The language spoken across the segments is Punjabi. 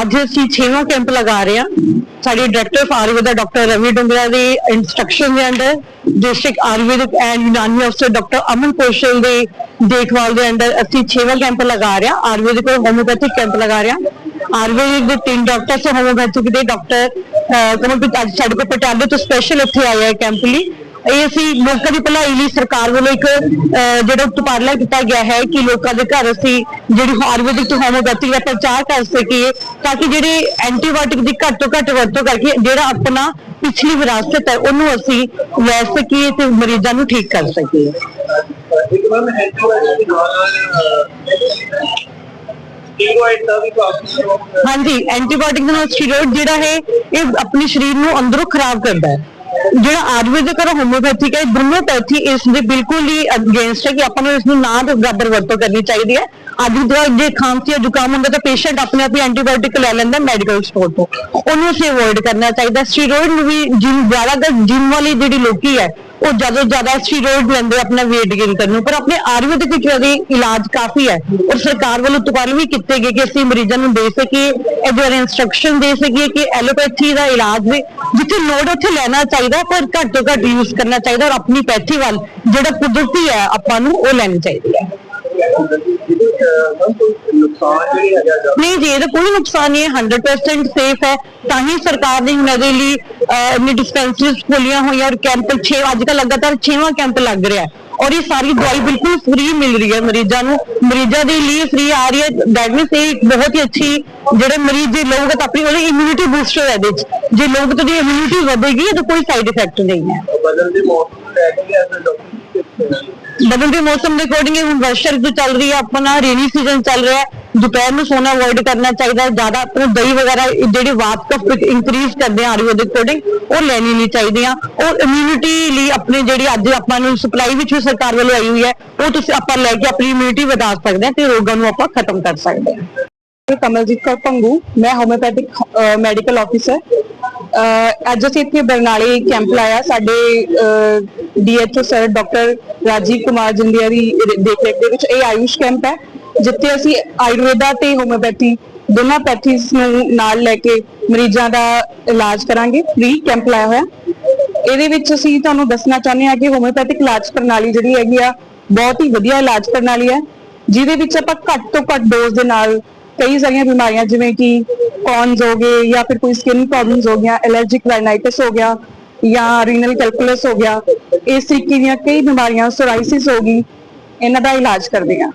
ਅੱਜ ਅਸੀਂ 6ਵਾਂ ਕੈਂਪ ਲਗਾ ਰਹੇ ਹਾਂ। ਸਾਡੇ director of Ayurveda doctor Ravi Dungra ਦੇ ਇਨਸਟਰਕਸ਼ਨ ਦੇ ਅੰਡਰ ਡਿਸਟ੍ਰਿਕਟ ਆਯੁਰਵੈਦਿਕ ਐਂਡ ਯੂਨਾਨੀ ਅਫਸਰ ਡਾਕਟਰ ਅਮਨ ਕੌਸ਼ਲ ਦੇ ਦੇਖਭਾਲ ਦੇ ਅੰਡਰ ਅਸੀਂ 6ਵਾਂ ਕੈਂਪ ਲਗਾ ਰਹੇ ਹਾਂ। ਆਯੁਰਵੈਦਿਕ ਔਰ ਹੋਮਿਓਪੈਥਿਕ ਕੈਂਪ ਲਗਾ ਰਹੇ ਹਾਂ। ਆਯੁਰਵੈਦਿਕ ਦੇ ਤਿੰਨ ਡਾਕਟਰ ਤੇ ਹੋਮਿਓਪੈਥਿਕ ਦੇ ਡਾਕਟਰ ਕਮਲਪ੍ਰੀਤ ਅੱਜ ਸਾਡੇ ਕੋਲ ਪਟਿਆਲੇ ਤੋਂ ਸਪੈਸ਼ਲ ਇੱਥੇ ਆਏ ਹੈ ਕੈਂਪ ਲਈ। ਇਹ ਅਸੀਂ ਲੋਕਾਂ ਦੀ ਭਲਾਈ ਲਈ ਸਰਕਾਰ ਵੱਲੋਂ ਇੱਕ ਜਿਹੜਾ ਉਪਰਾਲਾ ਕੀਤਾ ਗਿਆ ਹੈ ਕਿ ਲੋਕਾਂ ਦੇ ਘਰ ਅਸੀਂ ਜਿਹੜੀ ਆਯੁਰਵੈਦਿਕ ਤੇ ਹੋਮਿਓਪੈਥਿਕ ਦਾ ਪ੍ਰਚਾਰ ਕਰ ਸਕੀਏ ਤਾਂ ਕਿ ਜਿਹੜੀ ਐਂਟੀਬਾਇਓਟਿਕ ਦੀ ਘੱਟ ਤੋਂ ਘੱਟ ਵਰਤੋਂ ਕਰਕੇ ਜਿਹੜਾ ਆਪਣਾ ਪਿਛਲੀ ਵਿਰਾਸਤ ਹੈ ਉਹਨੂੰ ਅਸੀਂ ਲੈ ਸਕੀਏ ਤੇ ਮਰੀਜ਼ਾਂ ਨੂੰ ਠੀਕ ਕਰ ਸਕੀਏ। ਇੱਕ ਐਂਟੀਬਾਇਓਟਿਕ ਨਾਲ ਹਾਂਜੀ ਐਂਟੀਬਾਇਓਟਿਕ ਦੇ ਨਾਲ ਸਟੀਰੋਇਡ ਜਿਹੜਾ ਹੈ ਇਹ ਆਪਣੇ ਸਰੀਰ ਨੂੰ ਅੰਦਰੋਂ ਖਰਾਬ ਕਰਦਾ ਹੈ। ਜਿਹੜਾ ਆਯੁਰਵੈਦਿਕ ਔਰ ਹੋਮਿਓਪੈਥਿਕ ਹੈ, ਇਹ ਇਸ ਦੇ ਬਿਲਕੁਲ ਹੀ ਅਗੇਂਸਟ ਹੈ ਕਿ ਆਪਾਂ ਨੂੰ ਇਸ ਨੂੰ ਨਾ ਬਰਾਬਰ ਵਰਤੋਂ ਕਰਨੀ ਚਾਹੀਦੀ ਹੈ। ਅੱਜ ਦਾ ਜੇ ਖਾਂਸੀ ਜਾਂ ਜ਼ੁਕਾਮ ਹੁੰਦਾ ਤਾਂ ਪੇਸ਼ੈਂਟ ਆਪਣੇ ਆਪ ਹੀ ਐਂਟੀਬਾਇਓਟਿਕ ਲੈ ਲੈਂਦਾ ਮੈਡੀਕਲ ਸਟੋਰ ਤੋਂ। ਉਹਨੂੰ ਅਸੀਂ ਅਵੋਇਡ ਕਰਨਾ ਚਾਹੀਦਾ। ਸਟੀਰੋਇਡ ਨੂੰ ਵੀ ਜਿਮ ਜ਼ਿਆਦਾਤਰ ਜਿਮ ਵਾਲੀ ਜਿਹੜੀ ਲੋਕੀ ਹੈ ਉਹ ਜਦੋਂ ਜ਼ਿਆਦਾ ਸਟੀਰੋਇਡ ਲੈਂਦੇ ਆਪਣਾ weight gain ਕਰਨ ਨੂੰ, ਪਰ ਆਪਣੇ ਆਯੁਰਵੈਦਿਕ ਵਿੱਚ ਇਲਾਜ ਕਾਫੀ ਹੈ ਔਰ ਸਰਕਾਰ ਵੱਲੋਂ ਉਪਰਾਲੇ ਵੀ ਕੀਤੇ ਗਏ ਕਿ ਅਸੀਂ ਮਰੀਜ਼ਾਂ ਨੂੰ ਦੇ ਸਕੀਏ, ਇਹਦੇ ਬਾਰੇ ਇਨਸਟਰਕਸ਼ਨ ਦੇ ਸਕੀਏ ਕਿ ਐਲੋਪੈਥੀ ਦਾ ਇਲਾਜ ਵੀ ਜਿੱਥੇ ਲੋੜ ਉੱਥੇ ਲੈਣਾ ਚਾਹੀਦਾ, ਪਰ ਘੱਟ ਤੋਂ ਘੱਟ ਯੂਜ਼ ਕਰਨਾ ਚਾਹੀਦਾ ਔਰ ਆਪਣੀ ਪੈਥੀ ਵੱਲ ਜਿਹੜਾ ਕੁਦਰਤੀ ਹੈ ਆਪਾਂ ਨੂੰ ਉਹ ਲੈਣੀ ਚਾਹੀਦੀ ਹੈ। ਨਹੀਂ ਜੀ, ਇਹਦਾ ਕੋਈ ਨੁਕਸਾਨ ਨਹੀਂ ਹੈ 100% ਸੇਫ ਹੈ, ਤਾਂ ਹੀ ਸਰਕਾਰ ਨੇ ਹੁਣ ਦੇ ਲਈ ਇੰਨੀ ਡਿਸਪੈਂਸਰੀਜ਼ ਖੋਲੀਆਂ ਹੋਈਆਂ ਔਰ ਕੈਂਪ 6 ਅੱਜ ਕੱਲ੍ਹ ਲਗਾਤਾਰ 6ਵਾਂ ਕੈਂਪ ਲੱਗ ਰਿਹਾ ਔਰ ਇਹ ਸਾਰੀ ਦਵਾਈ ਬਿਲਕੁਲ ਫ੍ਰੀ ਮਿਲ ਰਹੀ ਹੈ ਮਰੀਜ਼ਾਂ ਨੂੰ। ਮਰੀਜ਼ਾਂ ਦੇ ਲਈ ਫ੍ਰੀ ਆ ਰਹੀ ਹੈ। ਦੈਟ ਮੀਨਸ ਇਹ ਬਹੁਤ ਹੀ ਅੱਛੀ ਜਿਹੜੇ ਮਰੀਜ਼ ਜੇ ਲਊਗਾ ਤਾਂ ਆਪਣੀ ਉਹਦੀ ਇਮਿਊਨਿਟੀ ਬੂਸਟਰ ਹੈ ਇਹਦੇ ਵਿੱਚ। ਜੇ ਲੋਕ ਤਾਂ ਦੀ ਇਮਿਊਨਿਟੀ ਵਧੇਗੀ ਤਾਂ ਕੋਈ ਸਾਈਡ ਇਫੈਕਟ ਨਹੀਂ ਹੈ। ਬਦਲ ਦੇ ਮੌਸਮ ਨੂੰ ਲੈ ਕੇ ਡਾਕਟਰ ਬਦਲਦੇ ਮੌਸਮ ਦੇ ਅਕੋਰਡਿੰਗ ਹੁਣ ਵਰਸ਼ਾ ਰਿਤੂ ਚੱਲ ਰਹੀ ਹੈ ਆਪਣਾ ਰੇਨੀ ਸੀਜ਼ਨ ਚੱਲ ਰਿਹਾ ਹੈ। ਦੁਪਹਿਰ ਨੂੰ ਸੋਨਾ ਅਵੋਇਡ ਕਰਨਾ ਚਾਹੀਦਾ ਹੈ ਜ਼ਿਆਦਾ ਆਪਣੇ ਦਹੀਂ ਵਗੈਰਾ ਜਿਹੜੀ ਵਾਤ ਇਨਕਰੀਜ਼ ਕਰਦੇ ਆ ਆਯੁਰਵੈਦਿਕ ਅਕੋਰਡਿੰਗ ਉਹ ਲੈਣੀ ਨਹੀਂ ਚਾਹੀਦੀਆਂ। ਔਰ ਇਮਿਊਨਿਟੀ ਲਈ ਆਪਣੇ ਜਿਹੜੀ ਅੱਜ ਆਪਾਂ ਨੂੰ ਸਪਲਾਈ ਵਿੱਚ ਵੀ ਸਰਕਾਰ ਵੱਲੋਂ ਆਈ ਹੋਈ ਹੈ, ਉਹ ਤੁਸੀਂ ਆਪਾਂ ਲੈ ਕੇ ਆਪਣੀ ਇਮਿਊਨਿਟੀ ਵਧਾ ਸਕਦੇ ਹਾਂ ਤੇ ਰੋਗਾਂ ਨੂੰ ਆਪਾਂ ਖਤਮ ਕਰ ਸਕਦੇ ਹਾਂ। ਕਮਲਜੀਤ ਕੌਰ ਭੰਗੂ, ਮੈਂ ਹੋਮਿਓਪੈਥਿਕ ਮੈਡੀਕਲ ਆਫੀਸਰ ਅੱਜ ਅਸੀਂ ਇੱਥੇ ਬਰਨਾਲੇ ਕੈਂਪ ਲਾਇਆ, ਸਾਡੇ DHO sir doctor Rajiv Kumar Jandia ਦੀ ਦੇਖ ਰੇਖ ਦੇ ਵਿੱਚ ਇਹ ਆਯੁਸ਼ ਕੈਂਪ ਹੈ। ਜਿੱਥੇ ਅਸੀਂ ਆਯੁਰਵੇਦਾ ਤੇ ਹੋਮਿਓਪੈਥੀ ਦੋਨਾਂ ਪੈਥੀਜ਼ ਨੂੰ ਨਾਲ ਲੈ ਕੇ ਮਰੀਜ਼ਾਂ ਦਾ ਇਲਾਜ ਕਰਾਂਗੇ ਫ੍ਰੀ ਕੈਂਪ ਲਾਇਆ ਹੋਇਆ। ਇਹਦੇ ਵਿੱਚ ਅਸੀਂ ਤੁਹਾਨੂੰ ਦੱਸਣਾ ਚਾਹੁੰਦੇ ਹਾਂ ਕਿ ਹੋਮਿਓਪੈਥਿਕ ਇਲਾਜ ਪ੍ਰਣਾਲੀ ਜਿਹੜੀ ਹੈਗੀ ਆ, ਬਹੁਤ ਹੀ ਵਧੀਆ ਇਲਾਜ ਪ੍ਰਣਾਲੀ ਹੈ, ਜਿਹਦੇ ਵਿੱਚ ਆਪਾਂ ਘੱਟ ਤੋਂ ਘੱਟ ਡੋਜ਼ ਦੇ ਨਾਲ ਕਈ ਸਾਰੀਆਂ ਬਿਮਾਰੀਆਂ, ਜਿਵੇਂ ਕਿ ਕੌਨਸ ਹੋ ਗਏ ਜਾਂ ਫਿਰ ਕੋਈ ਸਕਿਨ ਪ੍ਰੋਬਲਮਸ ਹੋ ਗਿਆ ਐਲਰਜਿਕ ਰਾਈਨਾਈਟਿਸ ਹੋ ਗਿਆ ਜਾਂ ਰੀਨਲ ਕੈਲਕੂਲਸ ਹੋ ਗਿਆ, ਇਸ ਤਰੀਕੇ ਦੀਆਂ ਕਈ ਬਿਮਾਰੀਆਂ ਸੋਰਾਇਸਿਸ ਹੋ ਗਈ, ਇਹਨਾਂ ਦਾ ਇਲਾਜ ਕਰਦੇ ਹਾਂ।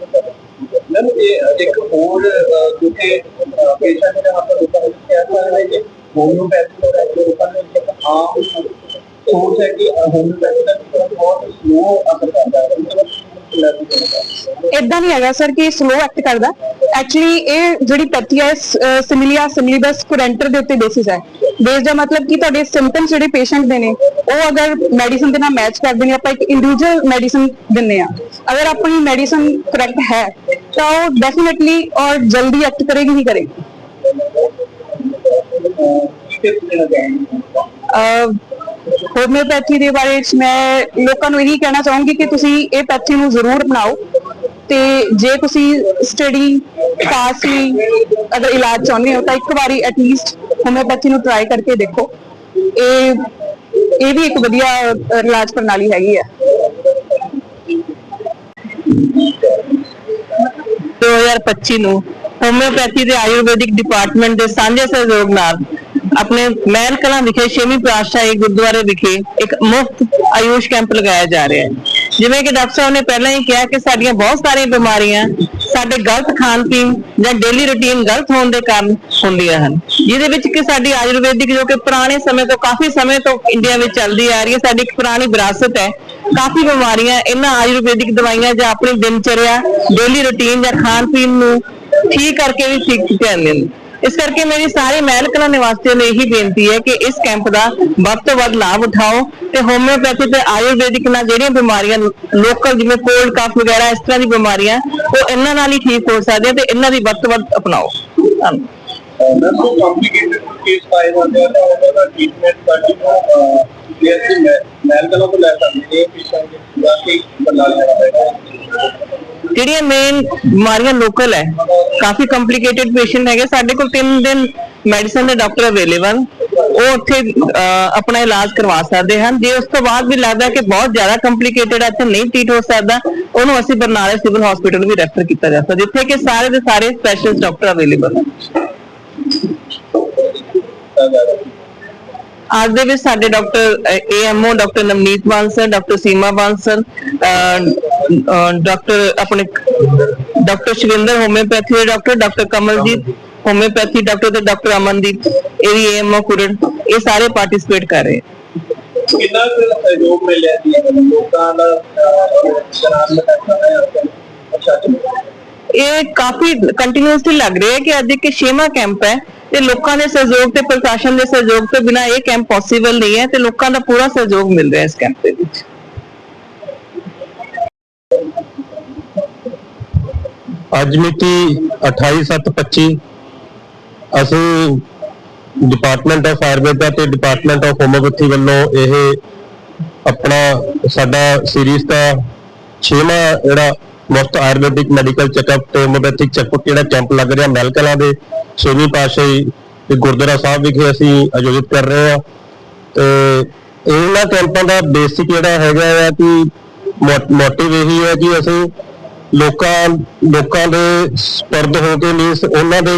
ਮੈਮ ਇਹ ਇੱਕ ਹੋਰ ਅਹ, ਪੇਸ਼ੈਂਟ ਦੇ ਹੱਥ ਲੋਕਾਂ ਨੂੰ ਕਹਿ ਸਕਦੇ ਨੇ ਕਿ ਹੋਮਿਓਪੈਥੀ ਦਾ ਲੋਕਾਂ ਨੇ ਇੱਕ ਆਮ ਸੋਚ ਹੈ ਕਿ ਹੋਮਿਓਪੈਥੀ ਦਾ ਬਹੁਤ ਸਲੋ ਅਸਰ ਕਰਦਾ ਹੈ। ਇਦਾਂ ਨਹੀਂ ਹੈਗਾ ਸਰ ਕਿ ਸਲੋ ਐਕਟ ਕਰਦਾ। ਐਕਚੁਅਲੀ ਇਹ ਜਿਹੜੀ ਪੈਥੀ ਹੈ ਸਿਮਿਲੀਆ, ਸਿਮਿਲੀਬਸ ਕੁਰੈਂਟਰ ਦੇ ਉੱਤੇ ਬੇਸਿਸ ਹੈ। ਬੇਸ ਦਾ ਮਤਲਬ ਕਿ ਤੁਹਾਡੇ ਸਿੰਪਟਮਸ ਜਿਹੜੇ ਪੇਸ਼ੈਂਟ ਦੇ ਨੇ, ਉਹ ਅਗਰ ਮੈਡੀਸਨ ਦੇ ਨਾਲ ਮੈਚ ਕਰਦੇ ਨੇ, ਆਪਾਂ ਇੱਕ ਇੰਡੀਵਿਜੂਅਲ ਮੈਡੀਸਨ ਦਿੰਨੇ ਆ ਅਗਰ ਆਪਣੀ ਮੈਡੀਸਨ ਕਰੈਕਟ ਹੈ, ਤਾਂ ਉਹ ਡੈਫੀਨਿਟਲੀ ਔਰ ਜਲਦੀ ਐਕਟ ਕਰੇਗੀ ਹੀ ਕਰੇਗੀ। ਟਿਪਸ ਦੇਣਾ ਚਾਹਾਂਗੇ ਹੋਮਿਓਪੈਥੀ ਦੇ ਬਾਰੇ ਮੈਂ ਲੋਕਾਂ ਨੂੰ ਇਹੀ ਕਹਿਣਾ ਚਾਹੂੰਗੀ ਕਿ ਤੁਸੀਂ ਇਹ ਪੈਥੀ ਨੂੰ ਜ਼ਰੂਰ ਅਪਣਾਓ ਤੇ ਜੇ ਤੁਸੀਂ ਸਟੱਡੀ ਫਾਸਟਲੀ ਅਗਰ ਇਲਾਜ ਚਾਹੁੰਦੇ ਹੋ ਤਾਂ ਇੱਕ ਵਾਰੀ ਐਟਲੀਸਟ ਹੋਮਿਓਪੈਥੀ ਨੂੰ ਟਰਾਈ ਕਰਕੇ ਦੇਖੋ। ਇਹ ਇਹ ਵੀ ਇੱਕ ਵਧੀਆ ਇਲਾਜ ਪ੍ਰਣਾਲੀ ਹੈਗੀ ਹੈ 2025 ਨੂੰ ਹੋਮਿਓਪੈਥੀ ਦੇ ਆਯੁਰਵੈਦਿਕ ਡਿਪਾਰਟਮੈਂਟ ਦੇ ਸਾਂਝੇ ਸਹਿਯੋਗ ਨਾਲ ਆਪਣੇ ਮਹਿਲ ਕਲਾਂ ਵਿਖੇ, ਛੇਵੀਂ ਪਾਤਸ਼ਾਹੀ ਗੁਰਦੁਆਰੇ ਵਿਖੇ ਇੱਕ ਮੁਫਤ ਆਯੁਸ਼ ਕੈਂਪ ਲਗਾਇਆ ਜਾ ਰਿਹਾ ਹੈ। ਜਿਵੇਂ ਕਿ ਡਾਕਟਰ ਸਾਹਿਬ ਨੇ ਪਹਿਲਾਂ ਹੀ ਕਿਹਾ ਕਿ ਸਾਡੀਆਂ ਬਹੁਤ ਸਾਰੀਆਂ ਬਿਮਾਰੀਆਂ ਸਾਡੇ ਗਲਤ ਖਾਣ ਪੀਣ ਜਾਂ ਡੇਲੀ ਰੁਟੀਨ ਗਲਤ ਹੋਣ ਦੇ ਕਾਰਨ ਹੁੰਦੀਆਂ ਹਨ। ਜਿਹਦੇ ਵਿੱਚ ਕਿ ਸਾਡੀ ਆਯੁਰਵੈਦਿਕ ਜੋ ਕਿ ਪੁਰਾਣੇ ਸਮੇਂ ਤੋਂ, ਕਾਫੀ ਸਮੇਂ ਤੋਂ ਇੰਡੀਆ ਵਿੱਚ ਚੱਲਦੀ ਆ ਰਹੀ ਹੈ, ਸਾਡੀ ਇੱਕ ਪੁਰਾਣੀ ਵਿਰਾਸਤ ਹੈ। ਕਾਫੀ ਬਿਮਾਰੀਆਂ, ਇਹਨਾਂ ਆਯੁਰਵੈਦਿਕ ਦਵਾਈਆਂ ਜਾਂ ਆਪਣੀ ਦਿਨਚਰਿਆ ਡੇਲੀ ਰੁਟੀਨ ਜਾਂ ਖਾਣ ਪੀਣ ਨੂੰ ਠੀਕ ਕਰਕੇ ਵੀ ਠੀਕ ਕੀਤੇ ਜਾਂਦੇ ਨੇ ਇਸ ਕਰਕੇ ਮੇਰੀ ਸਾਰੇ ਮਹਿਲ ਕਲਾਂ ਨਿਵਾਸੀਆਂ ਨੂੰ ਇਹੀ ਬੇਨਤੀ ਹੈ ਕਿ ਇਸ ਕੈਂਪ ਦਾ ਵੱਧ ਤੋਂ ਵੱਧ ਲਾਭ ਉਠਾਓ ਤੇ ਹੋਮਿਓਪੈਥੀ ਤੇ ਆਯੁਰਵੈਦਿਕ ਨਾਲ ਜਿਹੜੀਆਂ ਬਿਮਾਰੀਆਂ ਲੋਕਲ ਜਿਵੇਂ ਕੋਲਡ ਕਫ ਵਗੈਰਾ ਇਸ ਤਰ੍ਹਾਂ ਦੀ ਬਿਮਾਰੀਆਂ, ਉਹ ਇਹਨਾਂ ਨਾਲ ਹੀ ਠੀਕ ਹੋ ਸਕਦੀਆਂ ਤੇ ਇਹਨਾਂ ਦੀ ਵੱਧ ਤੋਂ ਵੱਧ ਅਪਣਾਓ। ਧੰਨਵਾਦ ਮੈਮ ਕੋਈ ਕੰਪਲਿਕੇਟਡ ਕੇਸ ਪਾਏ ਜਾਂਦੇ ਆ ਤਾਂ ਉਹਨਾਂ ਦਾ ਟ੍ਰੀਟਮੈਂਟ ਸਾਡੀ ਨੂੰ ਜੇ ਮੈਡੀਕਲ ਤੋਂ ਲੈ ਸਕਦੇ ਨੇ ਪੇਸ਼ੈਂਟ ਦੇ ਪੂਰਾ ਬਣਾ ਲੈਣਾ ਪੈਂਦਾ ਜਿਹੜੀਆਂ ਮੇਨ ਬਿਮਾਰੀਆਂ ਲੋਕਲ ਹੈ, ਕਾਫੀ ਕੰਪਲਿਕੇਟਿਡ ਪੇਸ਼ੈਂਟ ਹੈਗੇ। ਸਾਡੇ ਕੋਲ 3 ਦਿਨ ਮੈਡੀਸਨ ਦੇ ਡਾਕਟਰ ਅਵੇਲੇਬਲ ਉਹ ਉੱਥੇ ਆਪਣਾ ਇਲਾਜ ਕਰਵਾ ਸਕਦੇ ਹਨ। ਜੇ ਉਸ ਤੋਂ ਬਾਅਦ ਵੀ ਲੱਗਦਾ ਕਿ ਬਹੁਤ ਜ਼ਿਆਦਾ ਕੰਪਲਿਕੇਟਿਡ ਹੈ ਤੇ ਨਹੀਂ ਟ੍ਰੀਟ ਹੋ ਸਕਦਾ, ਉਹਨੂੰ ਅਸੀਂ ਬਰਨਾਲੇ ਸਿਵਲ ਹਸਪੀਟਲ ਵੀ ਰੈਫਰ ਕੀਤਾ ਜਾ ਸਕਦਾ, ਜਿੱਥੇ ਕਿ ਸਾਰੇ ਦੇ ਸਾਰੇ ਸਪੈਸ਼ਲਿਸਟ ਡਾਕਟਰ ਅਵੇਲੇਬਲ ਹਨ। ਅੱਜ ਦੇ ਵਿੱਚ ਸਾਡੇ doctor AMO doctor Navneet Bansal doctor Seema Bansal doctor ਆਪਣੇ ਡਾਕਟਰ ਸ਼ਿਵਿੰਦਰ ਹੋਮਿਓਪੈਥੀ ਦੇ doctor doctor Kamaljit homeopathy doctor ਤੇ ਡਾਕਟਰ ਅਮਨਦੀਪ ਇਹ ਵੀ ਏਐਮਓ ਕੁਰੜ ਇਹ ਸਾਰੇ ਪਾਰਟਿਸਿਪੇਟ ਕਰ ਰਹੇ ਹੈ। ਕਿੰਨਾ ਸਹਿਯੋਗ ਮਿਲਿਆ ਜੀ? ਲੋਕਾਂ ਦਾ ਲਗਾਇਆ ਅੱਛਾ ਜੀ। ਇਹ ਕਾਫੀ ਕੰਟੀਨਿਊਸਲੀ ਲੱਗ ਰਿਹਾ ਹੈ ਕਿ ਅੱਜ ਇੱਕ ਛੇਵਾਂ ਕੈਂਪ ਹੈ। ਤੇ ਲੋਕਾਂ ਦੇ ਸਹਿਯੋਗ ਤੇ ਪ੍ਰਸ਼ਾਸਨ ਦੇ ਸਹਿਯੋਗ ਤੋਂ ਬਿਨਾ ਇਹ ਕੈਂਪ ਪੋਸੀਬਲ ਨਹੀਂ ਹੈ ਤੇ ਲੋਕਾਂ ਦਾ ਪੂਰਾ ਸਹਿਯੋਗ ਮਿਲ ਰਿਹਾ ਇਸ ਕੈਂਪ ਦੇ ਵਿੱਚ। ਅੱਜ ਮਿਤੀ 28/7/25 ਅਸੀਂ ਡਿਪਾਰਟਮੈਂਟ ਆਫ ਆਯੁਰਵੇਦਾ ਤੇ ਡਿਪਾਰਟਮੈਂਟ ਆਫ ਹੋਮੋਪੈਥੀ ਵੱਲੋਂ ਇਹ ਆਪਣਾ ਸਾਡਾ ਸੀਰੀਜ਼ ਦਾ 6ਵਾਂ ਜਿਹੜਾ ਮੁਫਤ ਆਯੁਰਵੈਦਿਕ ਮੈਡੀਕਲ ਚੈੱਕਅਪ ਤੇ ਹੋਮੋਪੈਥਿਕ ਚੈੱਕਅਪ ਜਿਹੜਾ ਕੈਂਪ ਲੱਗ ਰਿਹਾ ਮਹਿਲਕਲਾਂ ਦੇ ਛੇਵੀਂ ਪਾਤਸ਼ਾਹੀ ਤੇ ਗੁਰਦੁਆਰਾ ਸਾਹਿਬ ਵਿਖੇ ਅਸੀਂ ਆਯੋਜਿਤ ਕਰ ਰਹੇ ਹਾਂ। ਤੇ ਇਹਨਾਂ ਕੈਂਪਾਂ ਦਾ ਬੇਸਿਕ ਜਿਹੜਾ ਹੈਗਾ ਹੈ ਕਿ ਮੋਟਿਵ ਇਹੀ ਹੈ ਕਿ ਅਸੀਂ ਲੋਕਾਂ ਲੋਕਾਂ ਦੇ ਸਪਰਦ ਹੋ ਕੇ ਮੀਨਸ ਉਹਨਾਂ ਦੇ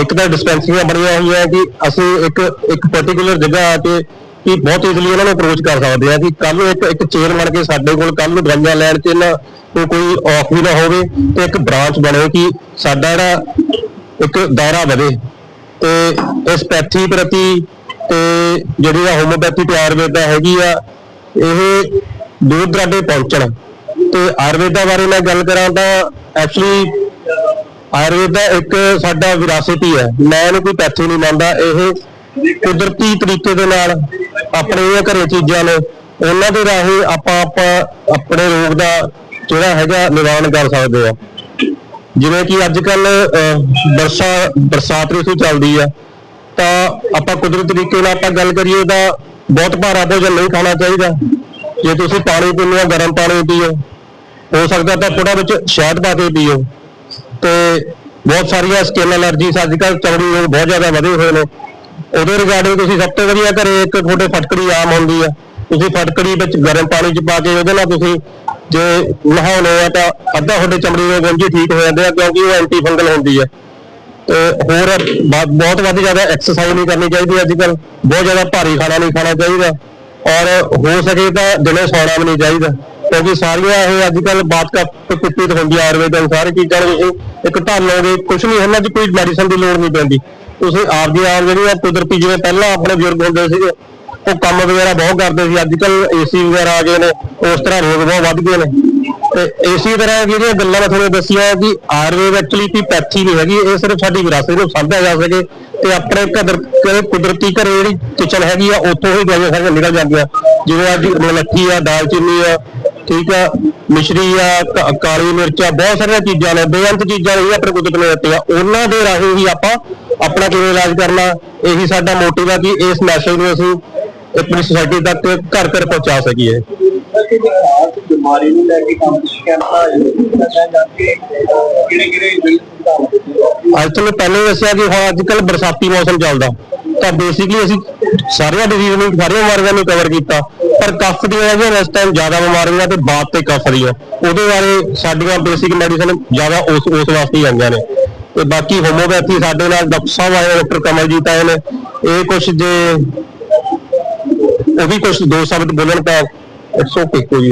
ਇੱਕ ਤਾਂ ਡਿਸਪੈਂਸਰੀਆਂ ਬਣੀਆਂ ਹੋਈਆਂ ਕਿ ਅਸੀਂ ਇੱਕ ਇੱਕ ਪਾਰਟਿਕੂਲਰ ਜਗ੍ਹਾ ਆ ਕੇ ਕਿ ਬਹੁਤ ਈਜ਼ੀਲੀ ਉਹਨਾਂ ਨੂੰ ਅਪਰੋਚ ਕਰ ਸਕਦੇ ਆ ਕਿ ਕੱਲ ਨੂੰ ਇੱਕ ਇੱਕ ਚੇਅਰ ਬਣ ਕੇ ਸਾਡੇ ਕੋਲ ਕੱਲ ਨੂੰ ਦਵਾਈਆਂ ਲੈਣ ਚ ਇਹਨਾਂ ਨੂੰ ਕੋਈ ਆਫ ਵੀ ਨਾ ਹੋਵੇ ਤੇ ਇੱਕ ਬ੍ਰਾਂਚ ਬਣੇ ਕਿ ਸਾਡਾ ਜਿਹੜਾ ਇੱਕ ਦਾਇਰਾ ਵਧੇ ਤੇ ਇਸ ਪੈਥੀ ਪ੍ਰਤੀ ਤੇ ਜਿਹੜੀ ਆ ਹੋਮੋਪੈਥੀ ਤੇ ਆਯੁਰਵੇਦਾ ਹੈਗੀ ਆ, ਇਹ ਦੂਰ ਦਰਾਡੇ ਪਹੁੰਚਣ। ਤੇ ਆਯੁਰਵੇਦਾ ਬਾਰੇ ਮੈਂ ਗੱਲ ਕਰਾਂ ਤਾਂ ਐਕਚੁਅਲੀ ਆਯੁਰਵੇਦਾ ਇੱਕ ਸਾਡਾ ਵਿਰਾਸਤ ਹੀ ਹੈ। ਮੈਂ ਇਹਨੂੰ ਕੋਈ ਪੈਥੀ ਨਹੀਂ ਮੰਨਦਾ, ਇਹ ਕੁਦਰਤੀ ਤਰੀਕੇ ਦੇ ਨਾਲ ਆਪਣੇ ਘਰੇ ਚੀਜ਼ਾਂ ਨੇ, ਉਹਨਾਂ ਦੇ ਰਾਹੀਂ ਆਪਾਂ ਆਪਾਂ ਆਪਣੇ ਰੋਗ ਦਾ ਜਿਹੜਾ ਹੈਗਾ ਨਿਵਾਰਨ ਕਰ ਸਕਦੇ ਆ ਜਿਵੇਂ ਕਿ ਅੱਜ ਕੱਲ ਬਰਸਾ ਬਰਸਾਤ ઋતુ ਚੱਲਦੀ ਆ, ਤਾਂ ਆਪਾਂ ਕੁਦਰਤੀ ਤਰੀਕੇ ਨਾਲ ਆਪਾਂ ਗੱਲ ਕਰੀਏ ਤਾਂ ਬਹੁਤ ਭਾਰਾ ਭੋਜਨ ਨਹੀਂ ਖਾਣਾ ਚਾਹੀਦਾ। ਜੇ ਤੁਸੀਂ ਪਾਣੀ ਪੀਂਦੇ ਹੋ, ਗਰਮ ਪਾਣੀ ਪੀਓ, ਹੋ ਸਕਦਾ ਤਾਂ ਥੋੜਾ ਵਿੱਚ ਸ਼ਹਿਦ ਪਾ ਕੇ ਪੀਓ। ਤੇ ਬਹੁਤ ਸਾਰੀਆਂ ਸਕਿਨ ਐਲਰਜੀਸ ਅੱਜ ਕੱਲ ਚਮੜੀ ਰੋਗ ਬਹੁਤ ਜ਼ਿਆਦਾ ਵਧੇ ਹੋਏ ਨੇ। ਉਹਦੇ ਰਿਗਾਰਡਿੰਗ ਤੁਸੀਂ ਸਭ ਤੋਂ ਵਧੀਆ ਘਰੇ ਇੱਕ ਤੁਹਾਡੇ ਫਟਕੜੀ ਆਮ ਹੁੰਦੀ ਆ। ਤੁਸੀਂ ਫਟਕੜੀ ਵਿੱਚ ਗਰਮ ਪਾਣੀ ਚ ਪਾ ਕੇ ਉਹਦੇ ਨਾਲ ਤੁਸੀਂ ਜੇ ਨਹਾਉਣੇ ਆ ਤਾਂ ਅੱਧਾ ਤੁਹਾਡੇ ਚਮੜੀ ਦੇ ਗੁੰਝੇ ਠੀਕ ਹੋ ਜਾਂਦੇ ਆ ਕਿਉਂਕਿ ਉਹ ਐਂਟੀ ਫੰਗਲ ਹੁੰਦੀ ਆ। ਤੇ ਹੋਰ ਬਹੁਤ ਵੱਧ ਜ਼ਿਆਦਾ ਐਕਸਰਸਾਈਜ਼ ਨਹੀਂ ਕਰਨੀ ਚਾਹੀਦੀ ਅੱਜ ਕੱਲ ਬਹੁਤ ਜ਼ਿਆਦਾ ਭਾਰੀ ਖਾਣਾ ਨਹੀਂ ਖਾਣਾ ਚਾਹੀਦਾ। ਔਰ ਹੋ ਸਕੇ ਤਾਂ ਦਿਨੇ ਸੌਣਾ ਵੀ ਨਹੀਂ ਚਾਹੀਦਾ। ਕਿਉਂਕਿ ਸਾਰੀਆਂ ਇਹ ਅੱਜ ਕੱਲ ਬਾਤ ਕੱਪ ਕੁੱਤੀ ਤੇ ਹੁੰਦੀ ਆਯੁਰਵੇਦ ਅਨੁਸਾਰ ਇਹ ਚੀਜ਼ਾਂ ਨੂੰ ਤੁਸੀਂ ਇੱਕ ਢੰਗ ਲਓਗੇ ਕੁਝ ਨਹੀਂ, ਇਹਨਾਂ 'ਚ ਕੋਈ ਮੈਡੀਸਨ ਦੀ ਲੋੜ ਨਹੀਂ ਪੈਂਦੀ। ਤੁਸੀਂ ਆਪਦੀ ਆਪ ਜਿਹੜੀ ਆ ਕੁਦਰਤੀ ਜਿਵੇਂ ਪਹਿਲਾਂ ਆਪਣੇ ਬਜ਼ੁਰਗ ਹੁੰਦੇ ਸੀਗੇ, ਉਹ ਕੰਮ ਵਗੈਰਾ ਬਹੁਤ ਕਰਦੇ ਸੀ ਅੱਜ ਕੱਲ ਏਸੀ ਵਗੈਰਾ ਆ ਗਏ ਨੇ, ਉਸ ਤਰ੍ਹਾਂ ਰੋਗ ਬਹੁਤ ਵੱਧ ਗਏ ਨੇ। ਤੇ ਇਸੇ ਤਰ੍ਹਾਂ ਜਿਹੜੀਆਂ ਗੱਲਾਂ ਮੈਂ ਤੁਹਾਨੂੰ ਦੱਸੀਆਂ ਕਿ ਆਯੁਰਵੇਦ ਐਕਚੁਅਲੀ ਕੋਈ ਪੈਥੀ ਨਹੀਂ ਹੈਗੀ, ਇਹ ਸਿਰਫ ਸਾਡੀ ਵਿਰਾਸਤ ਨੂੰ ਸਾਂਭਿਆ ਜਾ ਸਕੇ ਤੇ ਆਪਣੇ ਕਦਰ ਕੁਦਰਤੀ ਘਰੇ ਜਿਹੜੀ ਕਿਚਨ ਹੈਗੀ ਆ, ਉੱਥੋਂ ਹੀ ਦਵਾਈਆਂ ਸਾਰੀਆਂ ਨਿਕਲ ਜਾਂਦੀਆਂ। ਜਿਵੇਂ ਅੱਜ ਮਲੱਠੀ ਆ ਦਾਲਚੀਨੀ ਆ, ਠੀਕ ਆ, ਮਿਸ਼ਰੀ ਆ, ਕ- ਕਾਲੀ ਮਿਰਚ ਆ, ਬਹੁਤ ਸਾਰੀਆਂ ਚੀਜ਼ਾਂ ਨੇ, ਬੇਅੰਤ ਚੀਜ਼ਾਂ ਨੇ ਆਪਣੇ ਕੁਦਰਤ ਨੇ ਦਿੱਤੀਆਂ ਉਹਨਾਂ ਦੇ ਰਾਹੀਂ ਹੀ ਆਪਾਂ ਆਪਣਾ ਕਿਵੇਂ ਇਲਾਜ ਕਰਨਾ, ਇਹੀ ਸਾਡਾ ਮੋਟਿਵ ਆ ਕਿ ਇਸ ਮੈਸੇਜ ਨੂੰ ਅਸੀਂ ਆਪਣੀ ਸੋਸਾਇਟੀ ਤੱਕ ਘਰ ਘਰ ਪਹੁੰਚਾ ਸਕੀਏ। ਅਸੀਂ ਖਾਸ ਬਿਮਾਰੀ ਨੂੰ ਲੈ ਕੇ ਕੰਮ ਕੈਂਪਾ ਕਰਨਾ ਜਾ ਕਿਹੜੇ ਕਿਹੜੇ ਅੱਜ ਤੁਹਾਨੂੰ ਪਹਿਲੇ ਹੀ ਦੱਸਿਆ ਕਿ ਹੁਣ ਅੱਜ ਕੱਲ ਬਰਸਾਤੀ ਮੌਸਮ ਚੱਲਦਾ। ਤਾਂ ਬੇਸਿਕਲੀ ਅਸੀਂ ਸਾਰੀਆਂ ਡਿਜ਼ੀਜ਼ ਨੂੰ, ਸਾਰੀਆਂ ਬਿਮਾਰੀਆਂ ਨੂੰ ਕਵਰ ਕੀਤਾ। ਪਰ ਕਫ ਦੀਆਂ ਜਿਹੜੀਆਂ ਇਸ ਟਾਈਮ ਜ਼ਿਆਦਾ ਬਿਮਾਰੀਆਂ ਤੇ ਬਾਤ ਤੇ ਕਫ ਦੀਆਂ। ਉਹਦੇ ਬਾਰੇ ਸਾਡੀਆਂ ਬੇਸਿਕ ਮੈਡੀਸਨ ਜ਼ਿਆਦਾ ਉਸ ਉਸ ਵਾਸਤੇ ਹੀ ਆਈਆਂ ਨੇ। ਤੇ ਬਾਕੀ ਹੋਮੋਪੈਥੀ ਸਾਡੇ ਨਾਲ ਡਾਕਟਰ ਸਾਹਿਬ ਆਏ, ਡਾਕਟਰ ਕਮਲਜੀਤ ਆਏ ਨੇ। ਇਹ ਕੁਝ ਜੇ, ਉਹ ਵੀ ਕੁਝ ਦੋ ਸ਼ਬਦ ਬੋਲਣ ਤਾਂ ਇਟਸ ਓਕੇ ਕੋਈ